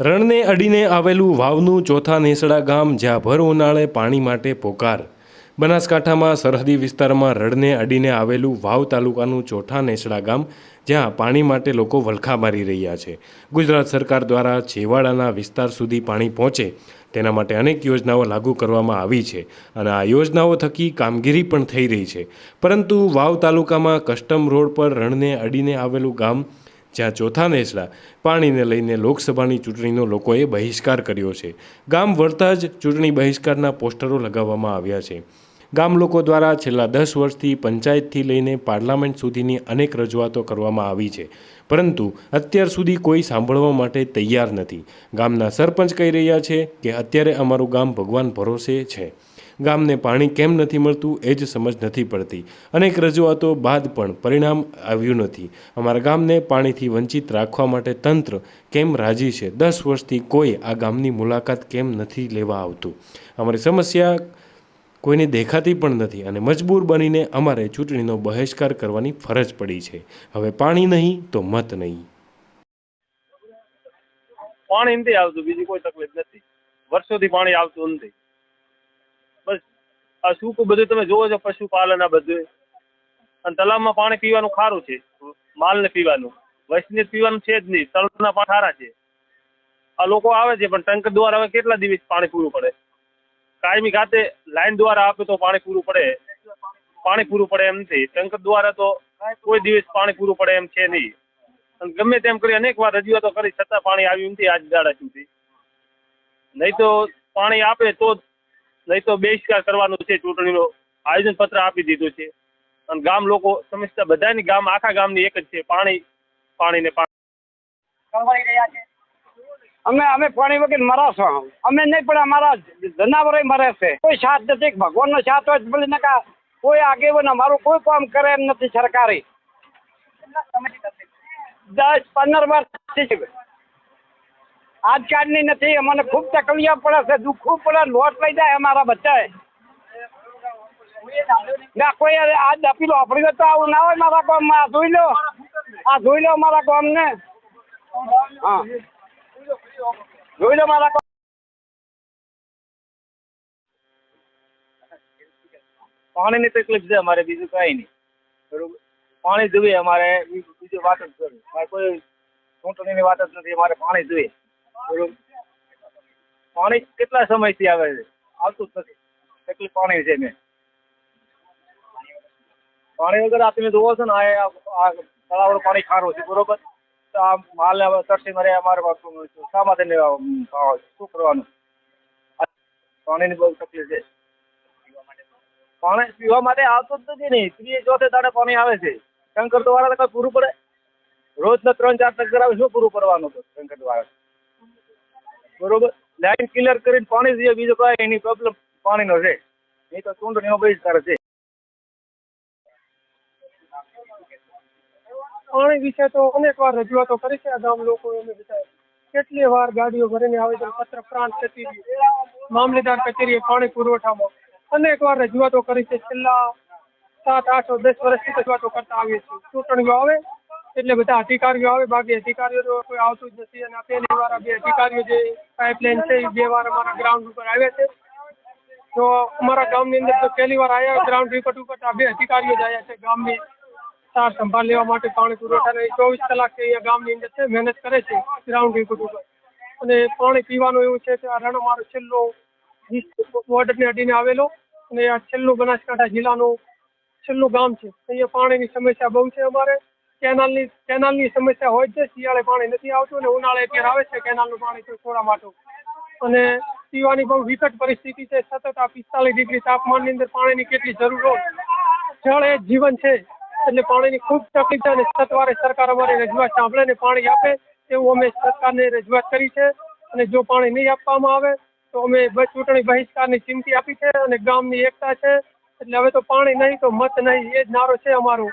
રણને અડીને આવેલું વાવનું ચોથા નેસડા ગામ જ્યાં ભર ઉનાળે પાણી માટે પોકાર. બનાસકાંઠામાં સરહદી વિસ્તારમાં રણને અડીને આવેલું વાવ તાલુકાનું ચોથા નેસડા ગામ જ્યાં પાણી માટે લોકો વલખા મારી રહ્યા છે. ગુજરાત સરકાર દ્વારા છેવાડાના વિસ્તાર સુધી પાણી પહોંચે તેના માટે અનેક યોજનાઓ લાગુ કરવામાં આવી છે અને આ યોજનાઓ થકી કામગીરી પણ થઈ રહી છે. પરંતુ વાવ તાલુકામાં કસ્ટમ રોડ પર રણને અડીને આવેલું ગામ જ્યાં ચોથા નેસડા પાણીને લઈને લોકસભાની ચૂંટણીનો લોકોએ બહિષ્કાર કર્યો છે. ગામ વળતા જ ચૂંટણી બહિષ્કારના પોસ્ટરો લગાવવામાં આવ્યા છે. ગામ લોકો દ્વારા છેલ્લા દસ વર્ષથી પંચાયતથી લઈને પાર્લામેન્ટ સુધીની અનેક રજૂઆતો કરવામાં આવી છે. પરંતુ અત્યાર સુધી કોઈ સાંભળવા માટે તૈયાર નથી. ગામના સરપંચ કહી રહ્યા છે કે અત્યારે અમારું ગામ ભગવાન ભરોસે છે. ગામને પાણી કેમ નથી મળતું એ જ સમજ નથી પડતી. અનેક રજૂઆતો બાદ પણ પરિણામ આવ્યું નથી. અમારા ગામને પાણીથી વંચિત રાખવા માટે તંત્ર કેમ રાજી છે? દસ વર્ષથી કોઈ આ ગામની મુલાકાત કેમ નથી લેવા આવતું? અમારી સમસ્યા કોઈને દેખાતી પણ નથી અને મજબૂર બનીને અમારે ચૂંટણીનો બહિષ્કાર કરવાની ફરજ પડી છે. હવે પાણી નહીં તો મત નહીં. પાણી નથી આવતું, બીજી કોઈ તકલીફ નથી. વર્ષોથી પાણી આવતું નથી. બસ, આ સૂકું બધું તમે જોવો છો, પશુપાલન આ બધું. અને તલાવમાં પાણી પીવાનું ખારું છે, માલને પીવાનું. વૈષ્ણવ પીવાનું છે જ નહીં, તળના પાણી સારા છે. આ લોકો આવે છે, પણ ટંકર દ્વારા હવે કેટલા દિવસ પાણી પૂરું પડે? કાયમી ખાતે લાઈન દ્વારા આપે તો પાણી પૂરું પડે. પાણી પૂરું પડે એમ નથી. ટેન્કર દ્વારા તો કોઈ દિવસ પાણી પૂરું પડે એમ છે નહીં. અને ગમે તેમ કરી અનેક વાર રજૂઆતો કરી, છતાં પાણી આવ્યું નથી આજ દાડા સુધી. નહીં તો પાણી આપે તો જ, નહીં તો બહિષ્કાર કરવાનો છે ચૂંટણીનો આયોજન પત્ર આપી દીધું છે. અને ગામ લોકો સમજતા બધાની ગામ, આખા ગામની એક જ છે. પાણી પાણી. ને પાણી અમે અમે પાણી વગર મરાશો અમે નહીં પણ અમારા જનાવરો મરે છે. કોઈ સાથ નથી, ભગવાનનો સાથ હોય ભલે નકા કોઈ આગેવાન અમારું કોઈ કામ કરે એમ નથી સરકારી. દસ પંદર વર્ષથી આજકાલની નથી, અમને ખૂબ તકલીફ પડે છે, દુઃખ પડે, લોટ લઈ જાય અમારા બચ્ચાએ ના, કોઈ આ દપીલો આપણી તો આવું ના હોય મારા ગામમાં જોઈ લો. આ જોઈ લો મારા ગામને. હા. જોઈ લો મારા પાણીની તકલીફ છે અમારે, બીજું કાંઈ નહીં. બરોબર? પાણી જોઈએ, અમારે બીજું વાત જ કરવી મારે કોઈ ચૂંટણીની વાત જ નથી, અમારે પાણી જોઈએ. બરોબર? પાણી કેટલા સમયથી આવે છે? આવતું જ નથી. તકલીફ પાણી છે મેં. પાણી વગર આ તમે જોવો છો ને આ તળાવનું પાણી ખારું છે, બરોબર? હવે તરસી મરે અમારે સામાધન શું કરવાનું? પાણીની બહુ તકલીફ છે. પાણી પીવા માટે આવતું જ નથી ને. ત્રીજે ચોથે દાડે પાણી આવે છે. શંકર તો કઈ પૂરું પડે? રોજના ત્રણ ચાર ટંકર આવે શું પૂરું પડવાનું તો શંકર દ્વારા? બરોબર? લાઈન ક્લિયર કરીને પાણી જોઈએ બીજો કઈ એની પ્રોબ્લેમ પાણીનો છે. નહીં તો ચૂંટણીઓ બહિષ્કાર છે. પાણી વિશે તો અનેક વાર રજૂઆતો કરી છે આ ગામ લોકો એમને બધા કેટલી વાર ગાડીઓ ભરીને આવેદન પત્ર પ્રાંત કચેરી, મામલેદાર કચેરીએ પાણી પુરવઠામાં. અનેક વાર રજૂઆતો કરી છે, છેલ્લા સાત, આઠ દસ વર્ષથી રજૂઆતો કરતા આવીએ છીએ. ચૂંટણીઓ આવે, એટલે બધા અધિકારીઓ આવે, બાકી અધિકારીઓ કોઈ આવતું જ નથી અને પહેલી વાર બે અધિકારીઓ જે પાઇપલાઇન છે, એ બે વાર અમારા ગ્રાઉન્ડ ઉપર આવ્યા છે. તો અમારા ગામની અંદર તો પહેલી વાર આવ્યા ગ્રાઉન્ડ રિપોર્ટ ઉપર આ બે અધિકારીઓ જ આવ્યા છે ગામની. સાર સંભાળ લેવા માટે પાણી પુરવઠાને ચોવીસ કલાક અહીંયા ગામની અંદર છે, મહેનત કરે છે ગ્રાઉન્ડ રિપોર્ટ ઉપર અને પાણી પીવાનું એવું છે કે આ રણ અમારો છેલ્લો બોર્ડરને અડીને આવેલો અને આ છેલ્લું બનાસકાંઠા જિલ્લાનું છેલ્લું ગામ છે. અહીંયા પાણીની સમસ્યા બહુ છે અમારે. કેનાલની કેનાલની સમસ્યા હોય છે, શિયાળે પાણી નથી આવતું અને ઉનાળે અત્યારે આવે છે કેનાલનું પાણી છોડા માટું. અને પીવાની બહુ વિકટ પરિસ્થિતિ છે, સતત આ પિસ્તાલીસ ડિગ્રી તાપમાનની અંદર પાણીની કેટલી જરૂર હોય. જળ એ જીવન છે. એટલે પાણીની ખૂબ તકલીફ છે અને સત્વારે સરકાર અમારી રજૂઆત સાંભળે ને પાણી આપે એવું અમે સરકારને રજૂઆત કરી છે. અને જો પાણી નહીં આપવામાં આવે તો અમે ચૂંટણી બહિષ્કારની ચીમકી આપી છે અને ગામની એકતા છે. એટલે હવે તો પાણી નહીં તો મત નહીં, એ જ નારો છે અમારો.